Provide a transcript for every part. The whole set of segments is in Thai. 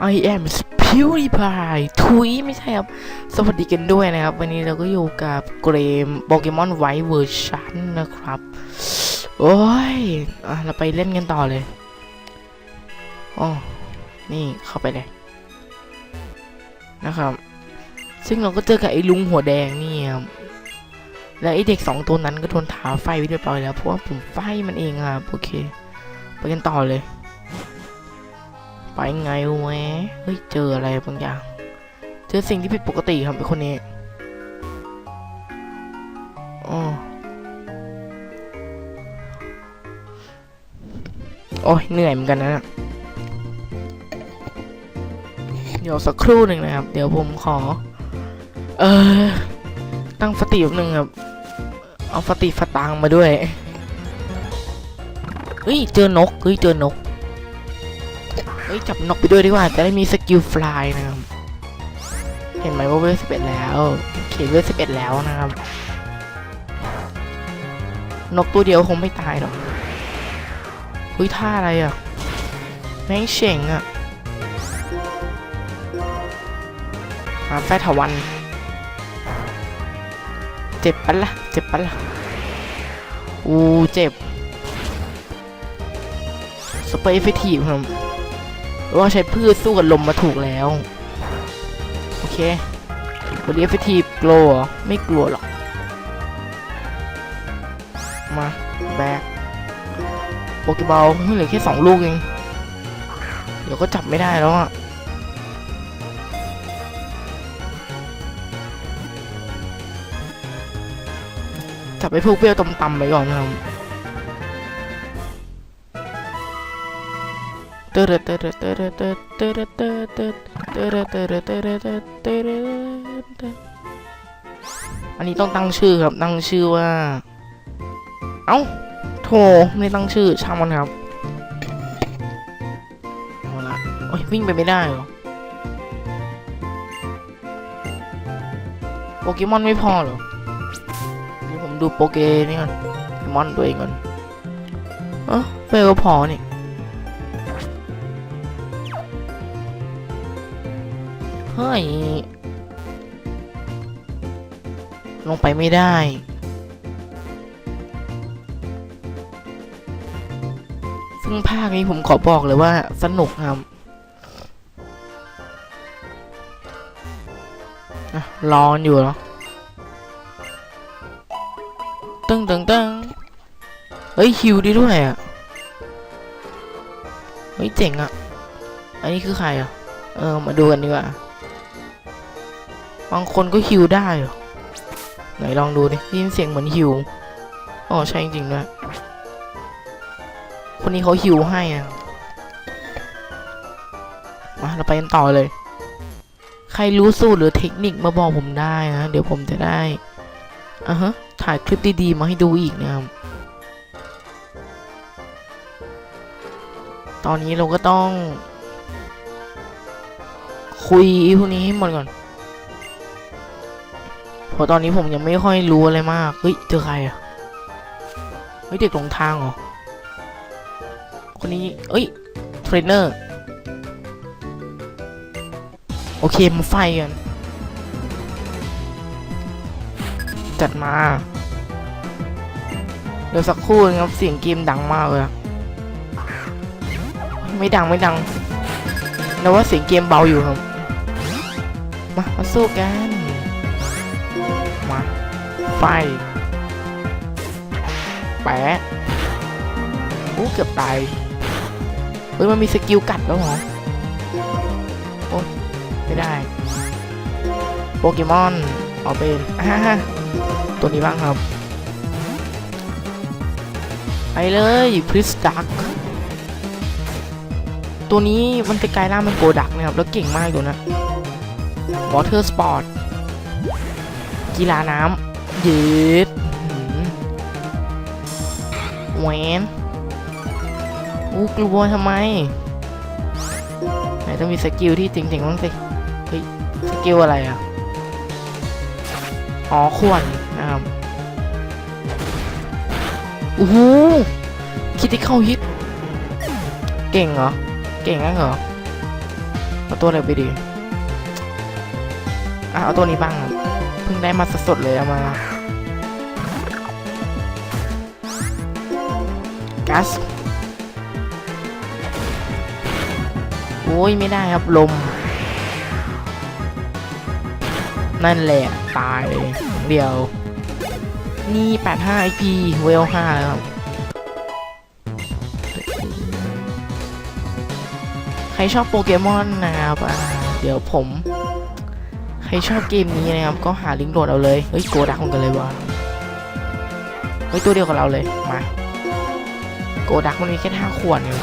I am PewDiePie ทุยไม่ใช่ครับ สวัสดีกันด้วยนะครับ วันนี้เราก็อยู่กับเกมโปเกมอนไวท์เวอร์ชันนะครับ โอ้ยอเราไปเล่นกันต่อเลยอ๋อนี่เข้าไปเลย นะครับ ซึ่งเราก็เจอกับไอ้ลุงหัวแดงนี่ครับ และไอ้เด็กสองตัวนั้นก็โดนถาไฟไปเรียบร้อยแล้ว เพราะว่าผมไฟมันเองครับ โอเค ไปกันต่อเลย ไปไงวะเฮ้ยเจออะไรบางอย่าง เจอสิ่งที่ผิดปกติครับไอคนนี้อ๋อโอ้ยเหนื่อยเหมือนกันนะ เดี๋ยวสักครู่หนึ่งนะครับ เดี๋ยวผมขอ เออ ตั้งสติแป๊บนึงครับ เอาสติสตางมาด้วย เฮ้ย เจอนก เฮ้ย เจอนก เฮ้ยจับนกไปด้วยดีกว่าจะได้มีสกิลฟลายนะครับเห็นไหมว่าเวลสิบเอ็ดแล้วเขียนเวลสิบเอ็ดแล้วนะครับ นกตัวเดียวคงไม่ตายหรอกเฮ้ยท่าอะไรอะแม่งเฉ่งอะหาแฟถาวัน เจ็บปะละ่ะเจ็บปะละ่ะอู้เจ็บสเปรย์เฟเฟกทีฟครับ ว่าใช้พืชสู้กับลมมาถูกแล้ว โอเควันนี้เอฟเฟทีกลัวไม่กลัวหรอก มาแบกโปเกบอลเหลือแค่สองลูกเอง เดี๋ยวก็จับไม่ได้แล้วอะจับไปพวกเปรี้ยวต่ำๆไปก่อนนะครับ ตระตระตระตระตระตระตระตระตระตระตระตระตระตระอันนี้ต้องตั้งชื่อครับ ตั้งชื่อว่า เอ้าโถไม่ตั้งชื่อช่างมันครับเอาละโอ้ยวิ่งไปไม่ได้หรอโปเกมอนไม่พอหรอเดี๋ยวผมดูโปเกนี่ก่อนโปเกมอนตัวเองก่อนเออเฟลพอนี่ เฮ้ย ลงไปไม่ได้ ซึ่งภาคนี้ผมขอบอกเลยว่าสนุกครับอะรอนอยู่เหรอตึ้งตึ้งตึ้งเฮ้ยฮิวดีด้วยอะ เฮ้ยเจ๋งอะ อันนี้คือใครอะ เออ มาดูกันดีกว่าางคนก็ฮิวได้เหรอไหนลองดูดิยินเสียงเหมือนฮิวอ๋อใช่จริงๆด้วยคนนี้เขาฮิวให้อะมาเราไปกันต่อเลย ใครรู้สูตรหรือเทคนิคมาบอกผมได้นะ เดี๋ยวผมจะได้อะฮะถ่ายคลิปดีๆมาให้ดูอีกนะครับตอนนี้เราก็ต้อง คุยพวกนี้ให้หมดก่อน พราะตอนนี้ผมยังไม่ค่อยรู้อะไรมาก เฮ้ย เจอใครอะ เฮ้ย เด็กหลงทางเหรอ คนนี้ เอ้ย เทรนเนอร์ โอเค มาไฟกัน จัดมา เดี๋ยวสักครู่นะครับ เสียงเกมดังมากเลย ไม่ดังไม่ดังนะว่าเสียงเกมเบาอยู่ครับ มา มาสู้กัน ไฟ แปะอู้เกือบตายเฮ้ยมันมีสกิลกัดแล้วเหรอ โอ้ไม่ได้ โปเกมอนเอาเป็นอ่าตัวนี้บ้างครับ ไปเลยพริสดัก ตัวนี้มันจะกลายร่างเป็นโกดักนะครับ แล้วเก่งมากอยู่นะ Water Sport กีฬาน้ำ ยืดหืมแหวนอู้กลัวทำไม ไหนต้องมีสกิลที่จริงๆบ้างสิ เฮ้ย สกิลอะไรอะ อ๋อขวนนะครับโอ้โหคิดที่เข้าฮิต เก่งเหรอ เก่งงั้นเหรอ เอาตัวอะไรไปดีอะเอาตัวนี้บ้างครับเพิ่งได้มาสดๆเลยเอามา กัส โอ้ยไม่ได้ครับลม นั่นแหละ ตายเดียว นี่ 85 IP เวล5แล้วครับ ใครชอบโปเกมอนนะครับอ่าเดี๋ยวผม ใครชอบเกมนี้นะครับ ก็หาลิงก์โหลดเอาเลย เฮ้ยโกดักเหมือนกันเลยวะเฮ้ยตัวเดียวกับเราเลย มา โกดักมันมีแค่ท่าขวนเอง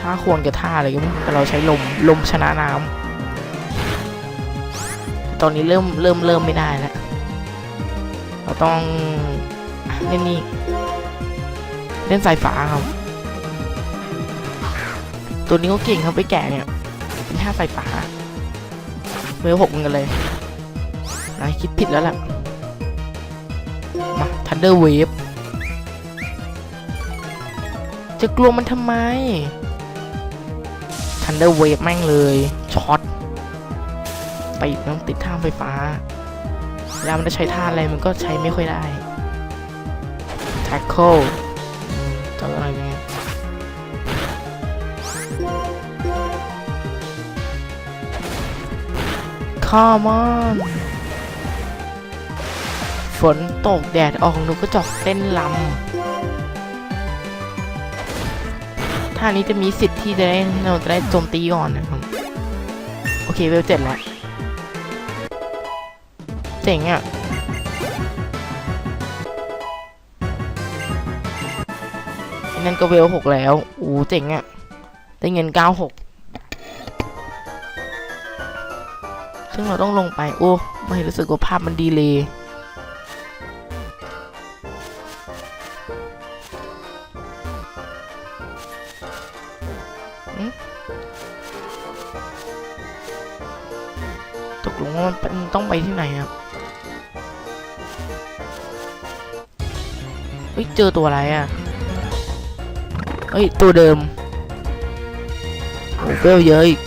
ท่าขวนกับท่าอะไรก็ไม่แต่เราใช้ลมลมชนะน้ำตอนนี้เริ่มเริ่มเริ่มไม่ได้แล้วเราต้องเล่นนี่เล่นสายฟ้าครับ ตัวนี้ก็เก่งครับไปแกะเนี่ยเป็นท่าสายฟ้าเวลหกเหมือนกันเลยนายคิดผิดแล้วแหละมาทันเดอร์เวฟ จะกลัวมันทำไมทันเดอร์เวฟแม่งเลยช็อตติดต้องติดท่าไฟฟ้าเวลามันจะใช้ท่าอะไรมันก็ใช้ไม่ค่อยได้ tackle อืมจะอะไรเนี่ย come on ฝนตกแดดออกหนูก็จอกเต้นลำ ท่านี้จะมีสิทธิ์ที่จะได้เราจะได้โจมตีก่อนนะครับโอเคเวลเจ็ดแล้วเจ๋งอะนั่นก็เวลหกแล้วอู้เจ๋งอะได้เงินเก้าหกซึ่งเราต้องลงไป โอ้ไม่รู้สึกว่าภาพมันดีเลย เฮ้ยเจอตัวอะไรอะเฮ้ย ตัวเดิมโอ้เฟลเยอะอีก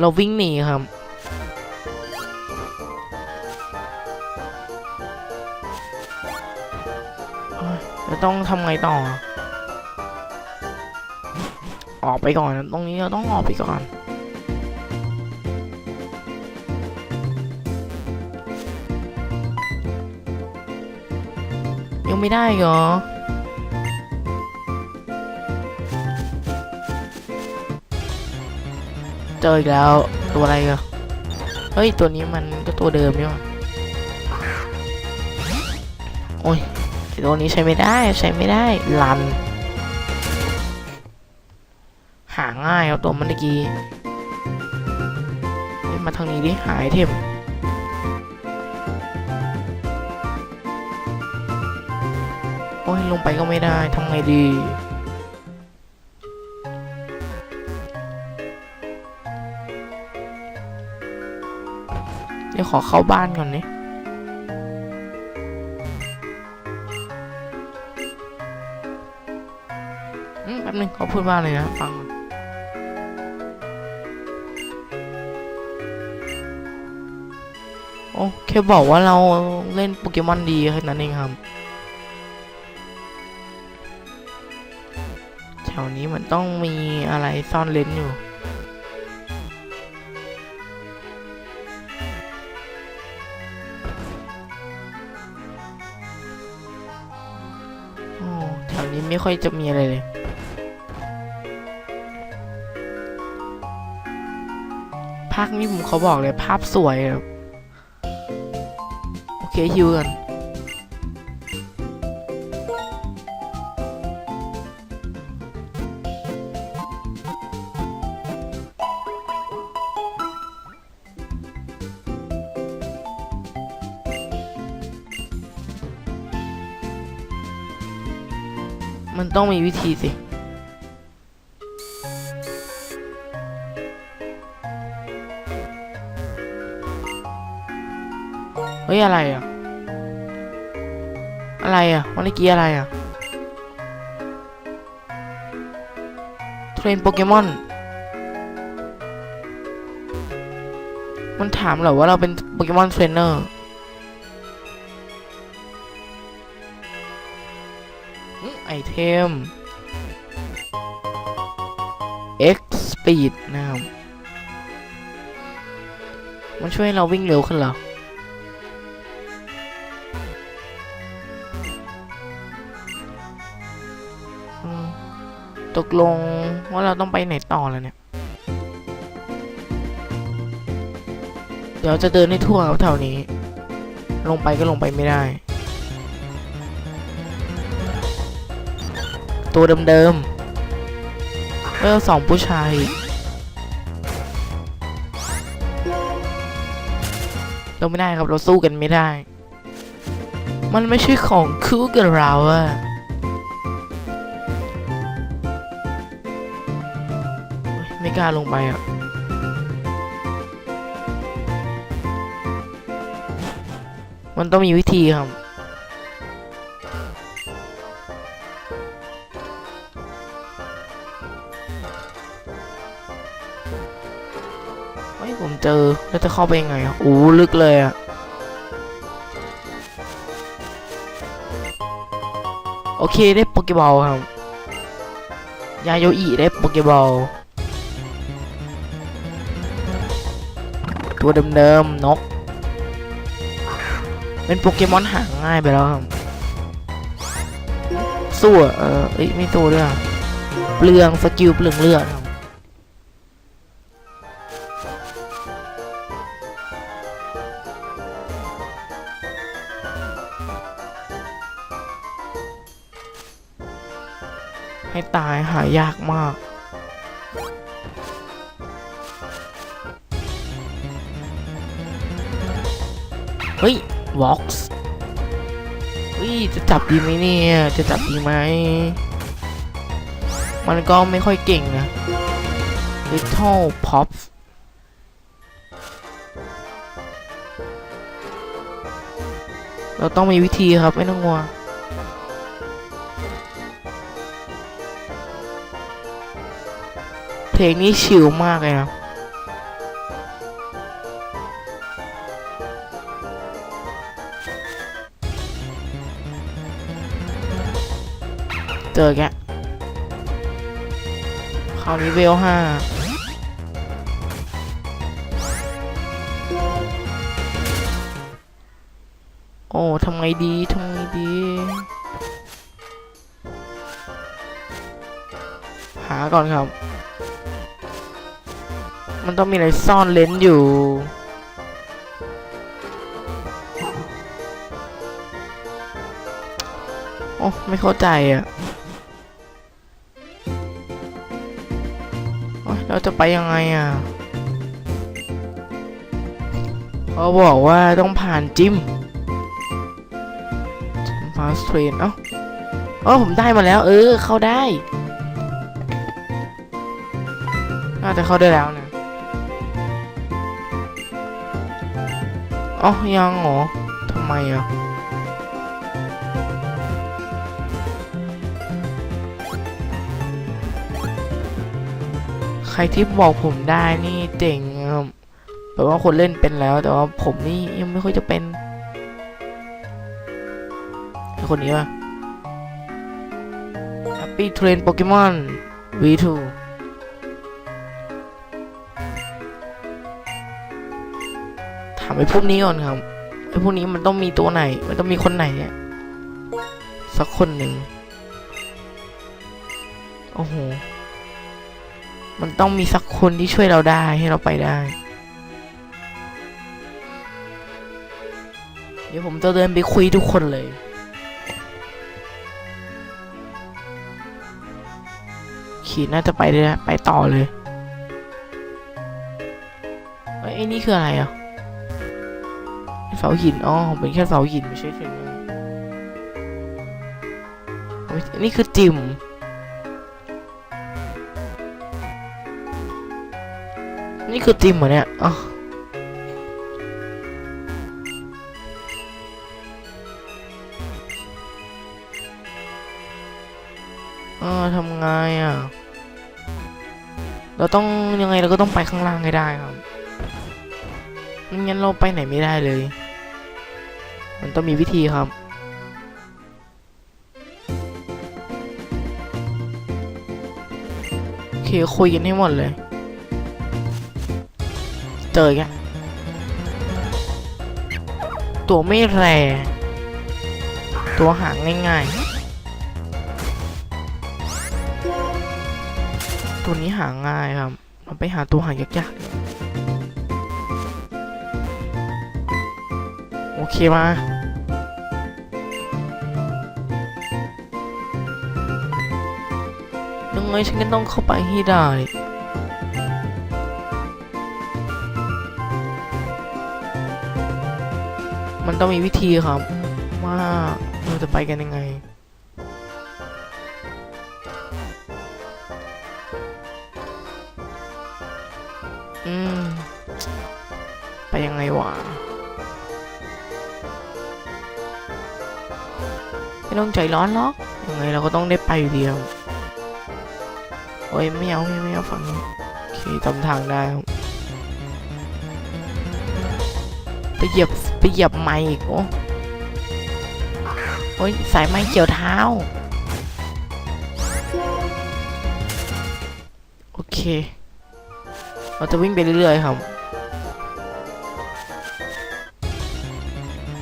เราวิ่งหนีครับเอ้ยแล้วต้องทำไงต่อ ออกไปก่อนนะตรงนี้เราต้องออกไปก่อน ยังไม่ได้เหรอ เจออีกแล้วตัวอะไรกันเฮ้ย ตัวนี้มันก็ตัวเดิมนี่หว่าโอ้ยตัวนี้ใช้ไม่ได้ใช้ไม่ได้ลัน หาง่ายเอาตัวมันเมื่อกี้มาทางนี้ดิหาไอเทม ไปก็ไม่ได้ทำไงดีเดี๋ยวขอเข้าบ้านก่อนนี่อืมแป๊บนึงขอพูดว่าเลยนะ ฟังโอ้แค่บอกว่าเราเล่นโปเกมอนดีแค่นั้นเองครับ ถวนี้มันต้องมีอะไรซ่อนเลนอยู่แถวนี้ไม่ค่อยจะมีอะไรเลยภาคนี้ผมเขาบอกเลยภาพสวยครับโอเคฮิวกัน ต้องมีวิธีสิเฮ้ย อะไรอะ อะไรอะมันนี้กี้อะไรอะ เทรนโปเกมอน มันถามเหรอว่าเราเป็นโปเกมอนเทรนเนอร์ ไอเทม X Speed นะครับมันช่วยให้เราวิ่งเร็วขึ้นเหรอ ตกลงว่าเราต้องไปไหนต่อแล้วเนี่ย เดี๋ยวจะเดินให้ทั่วครับแถวนี้ ลงไปก็ลงไปไม่ได้ ตัวเดิมๆเออสองผู้ชายเราไม่ได้ครับเราสู้กันไม่ได้ มันไม่ใช่ของคู่กับเราอะไม่กล้าลงไปอะมันต้องมีวิธีครับ เจอ แล้วจะเข้าไปยังไงอะโอ้ลึกเลยอะโอเคได้โปเกบอลครับ ยาโยอิได้โปเกบอล ตัวเดิมๆนก เป็นโปเกมอนหาง่ายไปแล้วครับ สู้อะเออเอ้ยไม่สู้ด้วยอะเปลืองสกิลเปลืองเลือด ให้ตายหายากมากเฮ้ยวอล์กส์เฮ้ยจะจับดีไหมเนี่ย จะจับดีไหม มันก็ไม่ค่อยเก่งนะ Little Pops เราต้องมีวิธีครับ ไม่ต้องงัว เพลงนี้ชิลมากเลยนะเจอแกคราวนี้เวลห้าโอ้ทำไงดีทำไงดีหาก่อนครับ มันต้องมีอะไรซ่อนเลนอยู่โอ้ไม่เข้าใจอะเราจะไปยังไงอะเขาบอกว่าต้องผ่านจิมฟาสเทรนเอ้าเออผมได้มาแล้ว เออ เข้าได้น่าจะเข้าได้แล้วนะ อ๋อยังเหรอทำไมอะใครที่บอกผมได้นี่เจ๋งครับแปลว่าคนเล่นเป็นแล้ว แต่ว่าผมนี่ยังไม่ค่อยจะเป็นไอคนนี้ป่ะ Happy Train Pokemon V2 ไอ้พวกนี้ก่อนครับไอ้พวกนี้มันต้องมีตัวไหน มันต้องมีคนไหนเนี่ยสักคนหนึ่งโอ้โหมันต้องมีสักคนที่ช่วยเราได้ให้เราไปได้ เดี๋ยวผมจะเดินไปคุยทุกคนเลยขีดน่าจะไปได้แล้วไปต่อเลยเอ้ยไอ้นี่คืออะไรอะ เสาหิน อ๋อเป็นแค่เสาหินไม่ใช่เทรนเนอร์นี่คือจิม นี่คือจิมเหรอเนี่ยอ๋อทำไงอะ เราต้องยังไงเราก็ต้องไปข้างล่างให้ได้ครับไม่งั้นเราไปไหนไม่ได้เลย มันต้องมีวิธีครับ โอเค คุยกันให้หมดเลย เจอแกตัวไม่แรงตัวหางง่ายๆ ตัวนี้หาง่ายครับ เราไปหาตัวหางยากๆ เคมายังไงฉันก็ต้องเข้าไปให้ได้มันต้องมีวิธีครับ ว่าเราจะไปกันยังไง ต้องใจร้อนหรอกยังไงเราก็ต้องได้ไปอยู่ดีครับโอ้ยไม่เอาไม่เอาไม่เอาฝั่งนี้โอเคจำทางได้ครับไปเหยียบไปเหยียบไม้อีกโอ้โอ้ยสายไม้เกี่ยวเท้า โอเค เราจะวิ่งไปเรื่อยๆครับ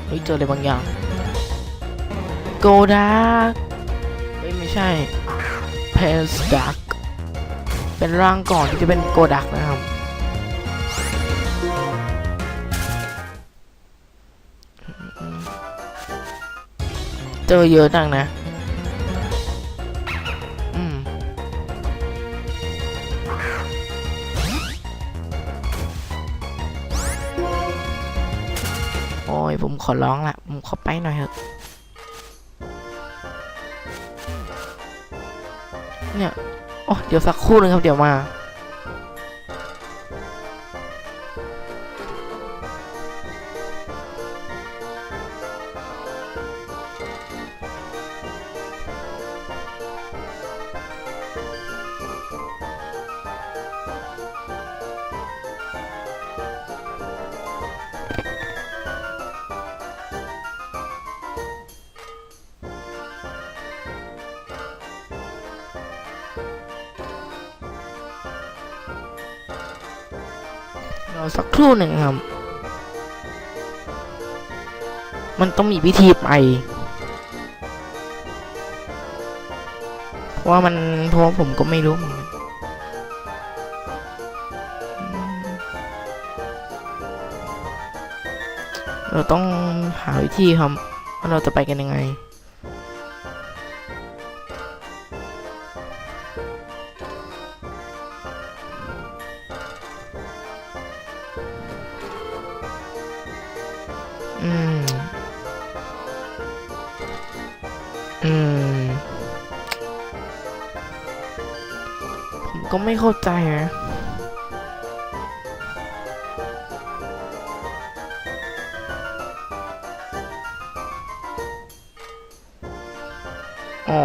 เฮ้ยเจออะไรบางอย่าง โกดักเฮ้ยไม่ใช่เพสดักเป็นร่างก่อนที่จะเป็นโกดักนะครับ เจอเยอะจังนะอืมโอ้ยผมขอร้องละผมขอไปหน่อยเถอะ เนี่ย โอ้เดี๋ยวสักครู่นึงครับ เดี๋ยวมา รู่หนึ่งครับ มันต้องมีวิธีไป เพราะว่ามันเพราะผมก็ไม่รู้เหมือนกันเราต้องหาวิธีครับว่าเราจะไปกันยังไง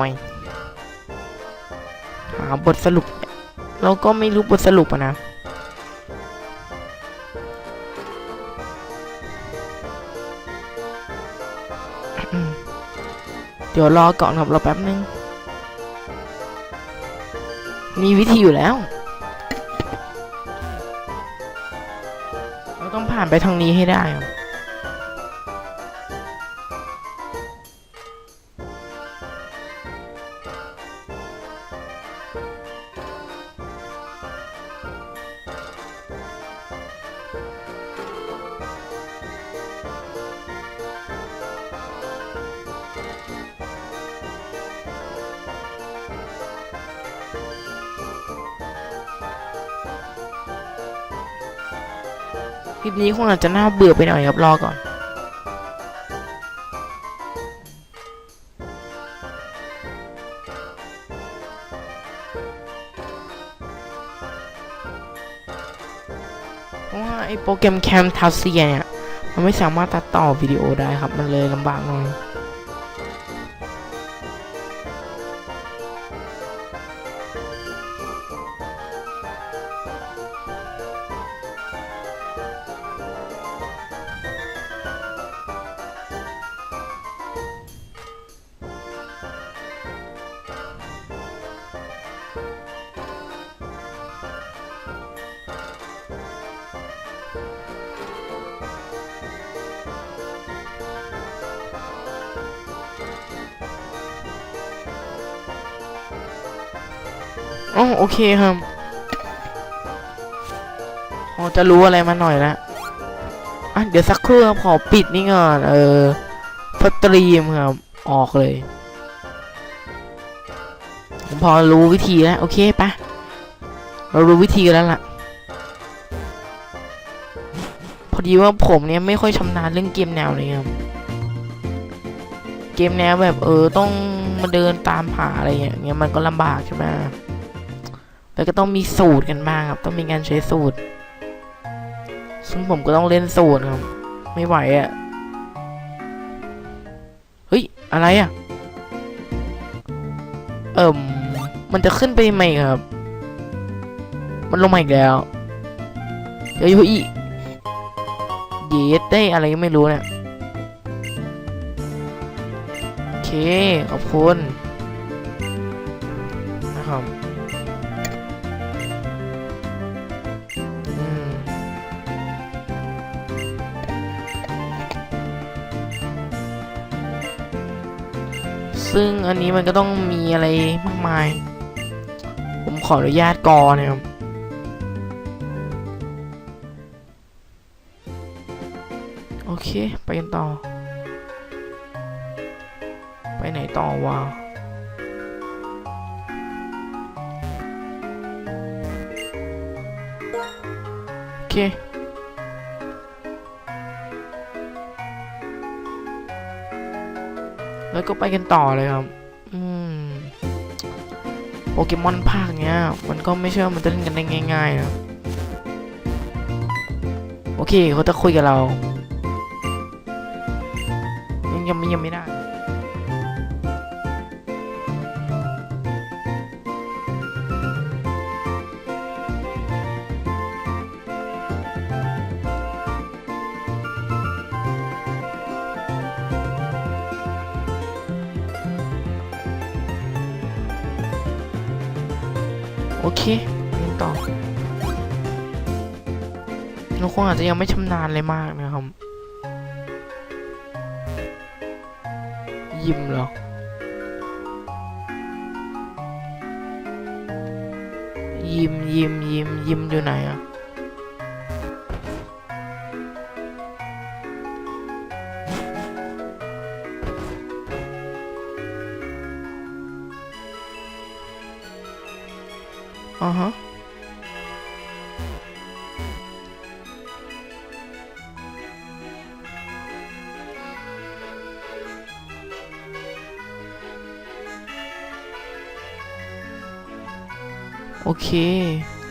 อย หาบทสรุป เราก็ไม่รู้บทสรุปอะนะ เดี๋ยวรอก่อนครับเรอแป๊บนึง มีวิธีอยู่แล้ว เราต้องผ่านไปทางนี้ให้ได้ครับ คลิปนี้คงอาจจะน่าเบื่อไปหน่อยครับรอก่อนเพราะว่าไอ้โปรแกรมแคมทัสเซียเนี่ย มันไม่สามารถตัดต่อวิดีโอได้ครับ มันเลยลำบากหน่อย อ๋อโอเคครับพอจะรู้อะไรมาหน่อยละอะเดี๋ยวสักครู่ครับขอปิดนี่ก่อนเออสตรีมครับออกเลย ผมพอรู้วิธีแล้ว โอเคปะเรารู้วิธีแล้วล่ะ พอดีว่าผมเนี่ยไม่ค่อยชำนาญเรื่องเกมแนวนี้ครับ เกมแนวแบบเออต้องมาเดินตามหาอะไรอย่างเงี้ยมันก็ลำบากใช่ไหม แล้วก็ต้องมีสูตรกันบ้างครับ ต้องมีการใช้สูตร ซึ่งผมก็ต้องเล่นสูตรครับ ไม่ไหวอะ่ะ เฮ้ย อะไรอะ่ะ เอิ่ม มันจะขึ้นไปไหมครับ มันลงมาอีกแล้ว เดี๋ยวอีเยสได้อะไรก็ไม่รู้เนี่ยโอเค ขอบคุณนะครับ ซึ่งอันนี้มันก็ต้องมีอะไรมากมาย ผมขออนุญาตกอนะครับโอเค ไปกันต่อ ไปไหนต่อวะโอเค แล้วก็ไปกันต่อเลยครับ อืมโปเกมอนภาคเนี้ย มันก็ไม่ใช่ว่ามันจะเล่นกันได้ง่ายๆนะโอเคเขาจะคุยกับเรา ยังยังไม่ยังไม่ได้ จะยังไม่ชำนาญเลยมากนะครับ ยิ้มเหรอยิ้มยิ้มยิ้มยิ้มอยู่ไหนอะ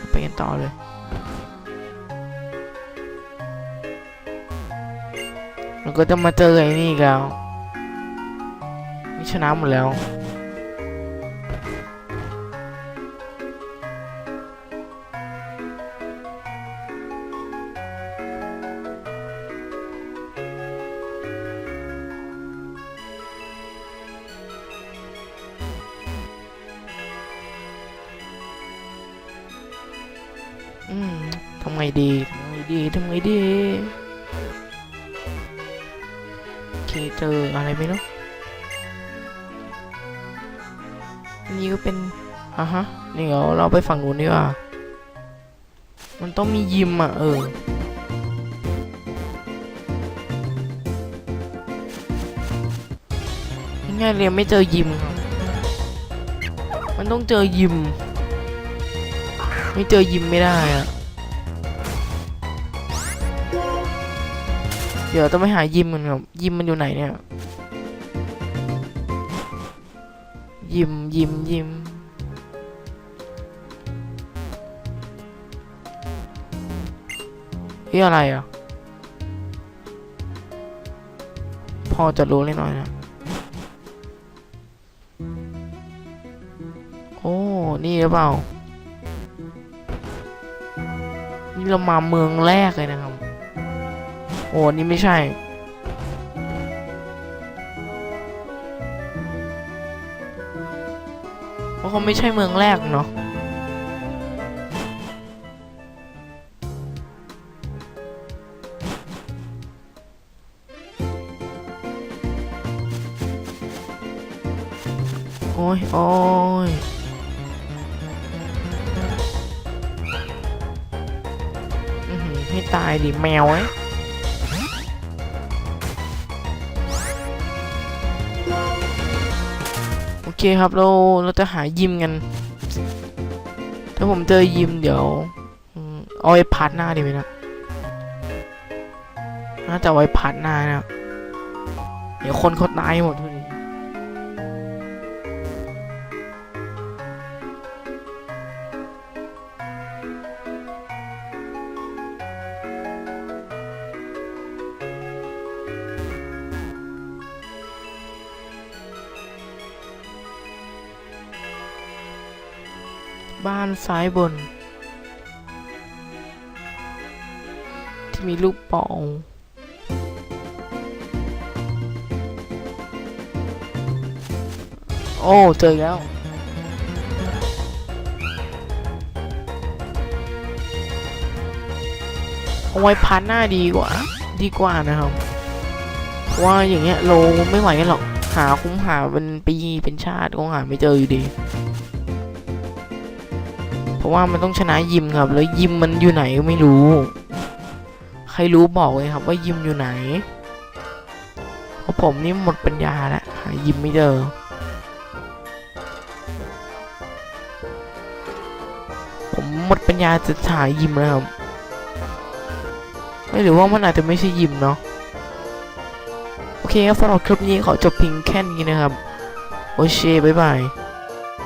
ไปกันต่อเลยแล้วก็จะมาเจอไอ้นี่แล้วนี่ชนะหมดแล้ว ไงดีทำไงดีทำไงดีโอเคเจออะไรไม่รู้นนี้ก็เป็นอะฮะนี่เดี๋ยวเราไปฝั่งนู้นดีกว่า มันต้องมียิมอะ เออง่ายเลยไม่เจอยิม มันต้องเจอยิม ไม่เจอยิมไม่ได้อะ เดี๋ยวต้องไปหายิมกันครับยิมมันอยู่ไหนเนี่ย ยิมยิมยิมเฮ้ยอะไรอะ พอจะรู้เล็กน้อยนะ โอ้ นี่หรือเปล่า นี่เรามาเมืองแรกเลยนะครับ โอ้นี่ไม่ใช่ เพราะเขาไม่ใช่เมืองแรกเนาะโอ้ยโอ้ยให้ตายดิแมวไอ้ เคครับเราเราจะหายิมกัน ถ้าผมเจอยิมเดี๋ยวเอาไว้พาร์ทหน้าดีไหมนะน่าจะไว้พาร์ทหน้านะ เดี๋ยวคนเขาตายหมดเลย ซ้ายบน ที่มีลูกปองโอ้เจอแล้ว เอาไว้พันหน้าดีกว่า ดีกว่านะครับว่าอย่างเงี้ยเราไม่ไหวกันหรอก หาคุ้มหาเป็นปีเป็นชาติก็หาไม่เจออยู่ดีเพราะ ว่ามันต้องชนะยิมครับ แล้วยิมมันอยู่ไหนก็ไม่รู้ ใครรู้บอกเลยครับว่ายิมอยู่ไหนเพราะผมนี่หมดปัญญาแล้วหายิมไม่เจอผมหมดปัญญาจะหายิมแล้วครับไม่หรือว่ามันอาจจะไม่ใช่ยิมเนาะโอเคครับสำหรับคลิปนี้ขอจบเพียงแค่นี้นะครับ โอเคบ๊ายบาย